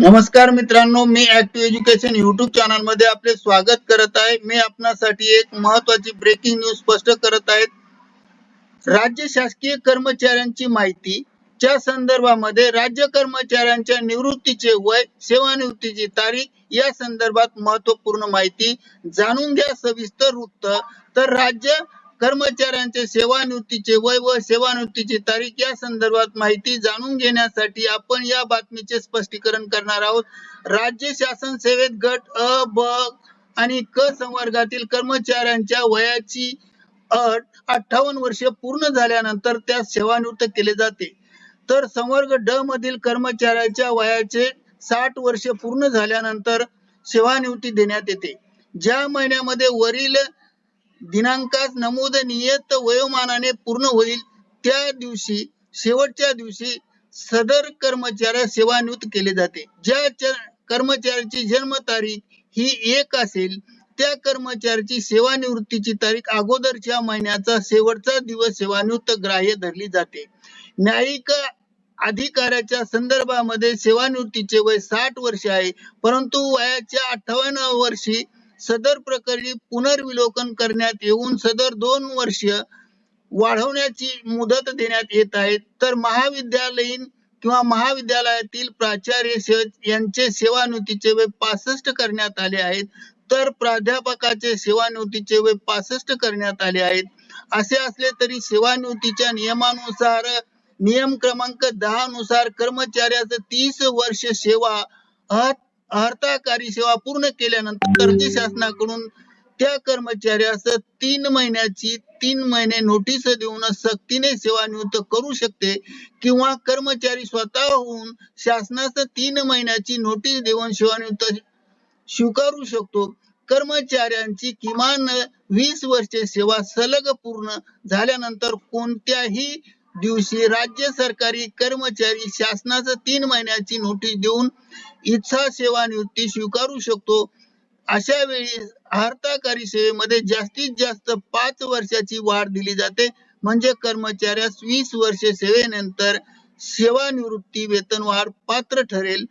नमस्कार मित्रांनो मी ऍक्टिव्ह एज्युकेशन युट्यूब चॅनलमध्ये आपले स्वागत करत आहे. मी आपणासाठी एक महत्वाची ब्रेकिंग न्यूज स्पष्ट करत आहेत राज्य शासकीय कर्मचाऱ्यांची माहिती. च्या संदर्भामध्ये राज्य कर्मचाऱ्यांच्या निवृत्तीचे वय सेवानिवृत्तीची तारीख या संदर्भात महत्त्वपूर्ण माहिती जाणून घ्या. सविस्तर वृत्त. तर राज्य कर्मचाऱ्यांचे सेवानिवृत्तीचे वय व सेवानिवृत्तीची तारीख या संदर्भात माहिती जाणून घेण्यासाठी आपण या बातमीचे स्पष्टीकरण करणार आहोत. राज्य शासन सेवेत गट अ ब आणि क संवर्गातील कर्मचाऱ्यांच्या वयाची अट अठ्ठावन्न वर्षे पूर्ण झाल्यानंतर त्यास सेवानिवृत्त केले जाते. तर संवर्ग ड मधील कर्मचाऱ्याच्या वयाचे साठ वर्ष पूर्ण झाल्यानंतर सेवानिवृत्ती देण्यात येते. ज्या महिन्यामध्ये वरील दिनांकात नमूद नियत वयोमानाने पूर्ण होईल. त्या दिवशी शेवटच्या दिवशी सदर कर्मचाऱ्यास सेवानिवृत्त केले जाते. ज्या कर्मचाऱ्याची जन्म तारीख ही एक असेल त्या कर्मचाऱ्याची सेवानिवृत्तीची तारीख अगोदरच्या महिन्याचा शेवटचा दिवस सेवानिवृत्त ग्राह्य धरली जाते. न्यायिक अधिकाऱ्याच्या संदर्भामध्ये सेवानिवृत्तीचे वय साठ वर्ष आहे परंतु वयाच्या अठ्ठावन्न वर्षी सदर प्रकरणी पुनर्विलोकन करण्यात येऊन सदर दोन वर्ष वाढवण्याची मुदत देण्यात येत आहे. तर महाविद्यालयीन किंवा महाविद्यालयातील प्राचार्य यांचे सेवानिवृत्तीचे वय पासष्ट करण्यात आले आहेत. तर प्राध्यापकाचे सेवानिवृत्तीचे वय पासष्ट करण्यात आले आहेत. असे असले तरी सेवानिवृत्तीच्या नियमानुसार नियम क्रमांक दहा नुसार कर्मचाऱ्याचं तीस वर्ष सेवा अर्थकारी सेवा पूर्ण केल्यानंतर राज्य शासनाकडून त्या कर्मचाऱ्यास तीन महिन्याची तीन महिने नोटीस देऊन सक्तीने सेवानिवृत्त करू शकते किंवा कर्मचारी स्वतःहून शासनास तीन महिन्याची नोटीस देऊन सेवानिवृत्त स्वीकारू शकतो. कर्मचाऱ्यांची किमान वीस वर्षे सेवा सलग पूर्ण झाल्यानंतर कोणत्याही दिवशी राज्य सरकारी कर्मचारी शासनास तीन महिन्याची नोटीस देऊन इच्छा सेवा सेवानिवृत्ती स्वीकारू शकतो. अशा वेळी हर्ताकारी सेवेमध्ये जास्तीत जास्त पाच वर्षाची वाढ दिली जाते. म्हणजे कर्मचाऱ्यास वीस वर्ष सेवेनंतर सेवानिवृत्ती वेतनवाढ पात्र ठरेल.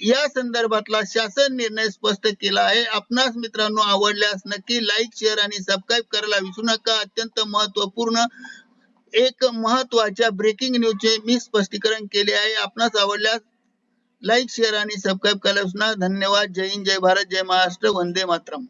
या संदर्भातला शासन निर्णय स्पष्ट केला आहे. आपणास मित्रांनो आवडल्यास नक्की लाईक शेअर आणि सबस्क्राईब करायला विसरू नका. अत्यंत महत्त्वपूर्ण एक महत्त्वाच्या ब्रेकिंग न्यूजचे मी स्पष्टीकरण केले आहे. आपणास आवडल्यास लाईक शेअर आणि सबस्क्राईब करायला धन्यवाद. जय हिंद जय भारत जय महाराष्ट्र. वंदे मातरम.